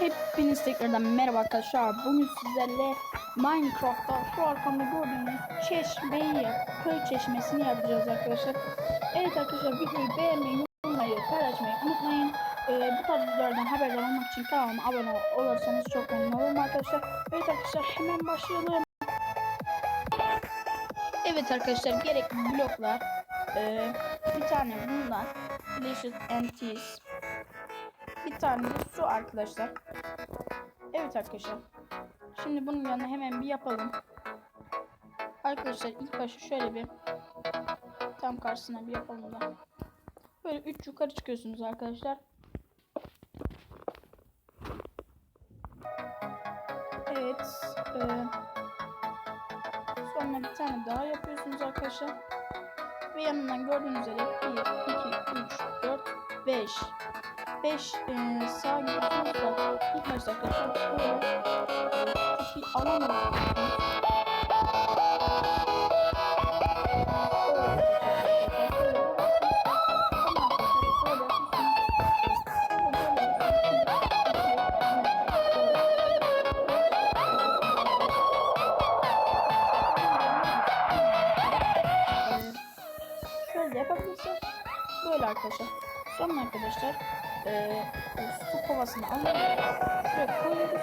Hepiniz tekrardan merhaba arkadaşlar. Bugün sizlerle Minecraft'ta şu arkamda gördüğünüz çeşmeyi, köy çeşmesini yapacağız arkadaşlar. Evet arkadaşlar videoyu beğenmeyi, yorumlayı, paylaşmayı unutmayın. Ee, bu tarz videolardan haberdar olmak için kanalıma abone olursanız çok memnun olurum arkadaşlar. Evet arkadaşlar hemen başlayalım. Evet arkadaşlar gerekli bloklar. Ee, bir tane bundan. Delicious Antis. Bir tane de su arkadaşlar. Evet arkadaşlar. Şimdi bunun yanına hemen bir yapalım. Arkadaşlar ilk başta şöyle bir tam karşısına bir yapalım da. Böyle 3 yukarı çıkıyorsunuz arkadaşlar. Evet. E, sonra bir tane daha yapıyorsunuz arkadaşlar. Ve yanından gördüğünüz üzere 1, 2, 3, 4, 5. 5 e, gidiyorsunuz da ilk başta arkadaşlar böyle bir oluşturuyorsunuz. Şöyle yapabilirsiniz. Böyle arkadaşlar. Sonra arkadaşlar e, su kovasını alıyoruz. Şuraya koyuyoruz.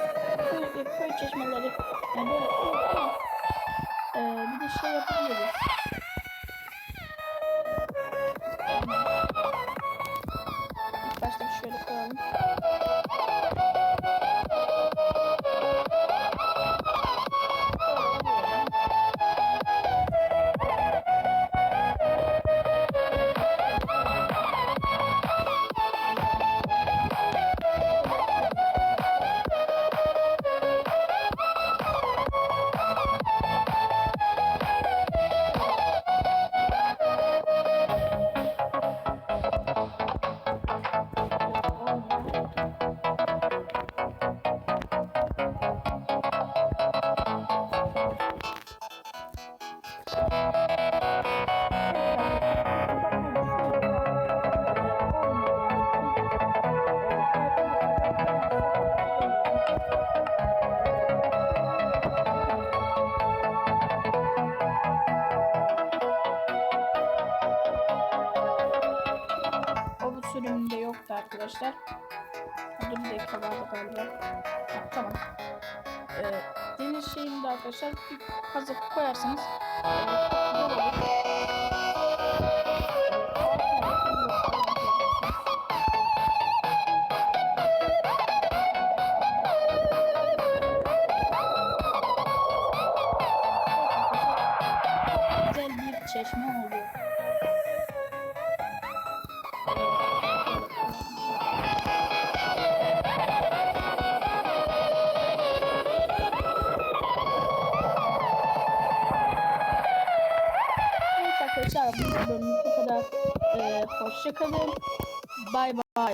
Köy, köy çeşmeleri yani böyle koyuyoruz ama e, bir de şey yapabiliriz. Sürümünde yoktu arkadaşlar. Dur bir dakika vardı galiba. Ha, tamam. Ee, deniz şeyinde arkadaşlar bir kazık koyarsanız e. arkadaşlar bu bölümü bu kadar. Ee, hoşça kalın. Bay bay.